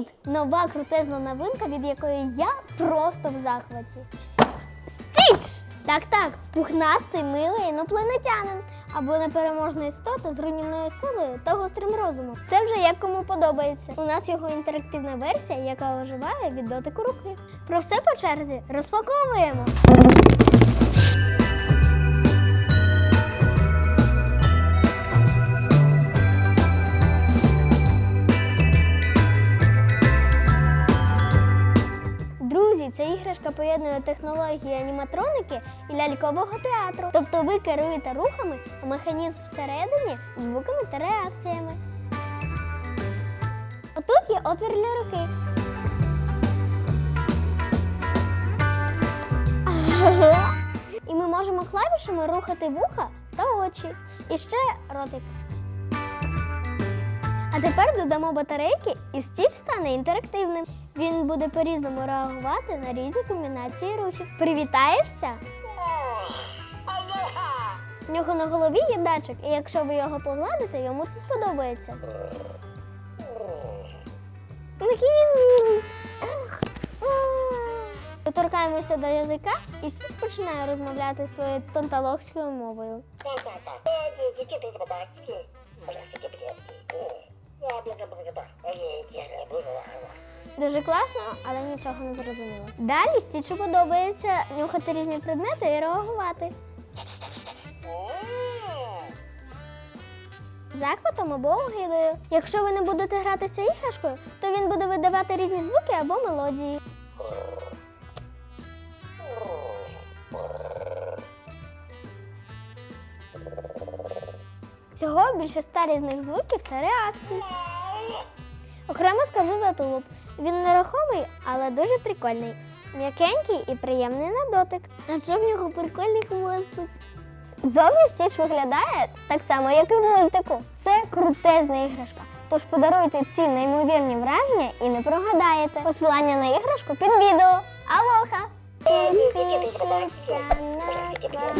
Привіт! Нова крутезна новинка, від якої я просто в захваті. Стіч! Так, так, пухнастий, милий інопланетянин або непереможна істота з руйнівною силою та гострим розумом. Це вже як кому подобається. У нас його інтерактивна версія, яка оживає від дотику руки. Про все по черзі розпаковуємо. Ця іграшка поєднує технології аніматроники і лялькового театру. Тобто ви керуєте рухами, а механізм всередині звуками та реакціями. Отут є отвір для руки. І ми можемо клавішами рухати вуха та очі. І ще ротик. А тепер додамо батарейки і стіч стане інтерактивним. Він буде по-різному реагувати на різні комбінації рухів. Привітаєшся? В нього на голові є датчик, і якщо ви його погладите, йому це сподобається. Який він милий. Доторкаємося до язика, і стіч починає розмовляти своєю тонталокською мовою. Дуже класно, але нічого не зрозуміло. Далі стічу подобається нюхати різні предмети і реагувати. Захватом або огидою. Якщо ви не будете гратися іграшкою, то він буде видавати різні звуки або мелодії. Всього більше ста різних звуків та реакцій. Окремо скажу за тулуб. Він нерухомий, але дуже прикольний. М'якенький і приємний на дотик. А що в нього прикольний хвостик? Зовні стіч виглядає так само, як і в мультику. Це крутезна іграшка. Тож подаруйте ці неймовірні враження і не прогадаєте. Посилання на іграшку під відео. Алоха!